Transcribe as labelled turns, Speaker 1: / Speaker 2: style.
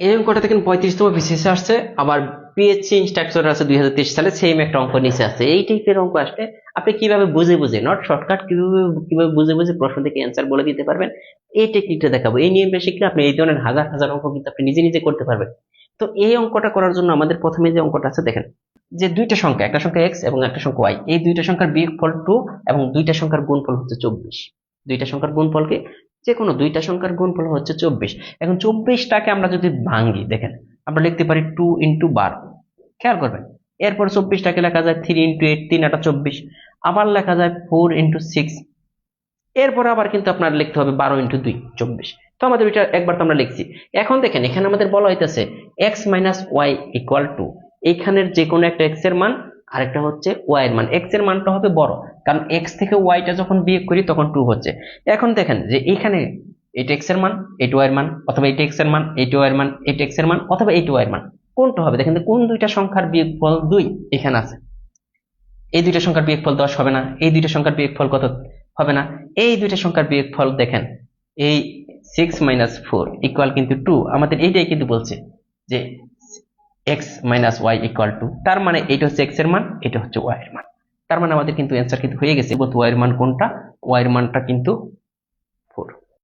Speaker 1: এই অঙ্কটা দেখেন পঁয়ত্রিশতম বিসিএসে আসছে, আবার পিএসসি ইনস্ট্রাকচার আছে দুই হাজার তেইশ সালে সেম একটা অঙ্ক নিচে আছে। এই টাইপের অঙ্ক আসলে আপনি কীভাবে বুঝে বুঝে নট শর্টকাট কীভাবে কীভাবে বুঝে বুঝে প্রশ্ন থেকে অ্যান্সার বলে দিতে পারবেন, এই টেকনিকটা দেখাবো। এই নিয়মটা শিখলে আপনি এই ধরনের হাজার হাজার অঙ্ক কিন্তু আপনি নিজে নিজে করতে পারবেন। তো এই অঙ্কটা করার জন্য আমাদের প্রথমে যে অঙ্কটা আছে, দেখেন, যে দুইটা সংখ্যা, একটা সংখ্যা এক্স এবং একটা সংখ্যা ওয়াই এই দুইটা সংখ্যার বিয়োগফল টু এবং দুইটা সংখ্যার গুণফল হচ্ছে চব্বিশ। দুইটা সংখ্যার গুণফলকে যে কোনো দুইটা সংখ্যার গুণফল হচ্ছে চব্বিশ। এখন চব্বিশটাকে আমরা যদি ভাঙি, দেখেন, আমরা লিখতে পারি টু ইন্টু বার। খেয়াল করবেন, এরপর চব্বিশটাকে লেখা যায় থ্রি ইন্টু এইট তিন আটা চব্বিশ। আবার লেখা যায় ফোর ইন্টু সিক্স এরপর আবার কিন্তু আপনার লিখতে হবে বারো ইন্টু দুই, চব্বিশ। তো আমাদের এটা একবার তো আমরা লিখছি। এখন দেখেন, এখানে আমাদের বলা হইতেছে X minus Y equal to এইখানের যে কোনো একটা এক্সের মান আরেকটা হচ্ছে ওয়াই এর মান। এক্সের মানটা হবে বড়, কারণ এক্স থেকে ওয়াইটা যখন বিয়োগ করি তখন টু হচ্ছে। এখন দেখেন যে এখানে এইটা এক্সের মান, এইটা ওয়াই এর মান, অথবা এইটা এক্সের মান, এইটা ওয়াই এর মান, এইটা এক্সের মান, অথবা এইটা ওয়াই এর মান। কোনটা হবে? দেখেন কোন দুইটা সংখ্যার বিয়োগফল দুই এখানে আছে। এই দুইটা সংখ্যার বিয়োগফল দশ হবে না, এই দুইটা সংখ্যার বিয়োগফল কত হবে না, এই দুইটা সংখ্যার বিয়োগফল দেখেন, এই সিক্স মাইনাস ফোর ইকুয়াল কিন্তু টু আমাদের এইটাই কিন্তু বলছে যে X minus Y equal to তার মানে এটা হচ্ছে এক্সের মান, এটা হচ্ছে ওয়াই এর মান। তার মানে আমাদের কিন্তু অ্যান্সার কিন্তু হয়ে গেছে। ওয়াই এর মান কোনটা? ওয়াই মানটা কিন্তু ফোর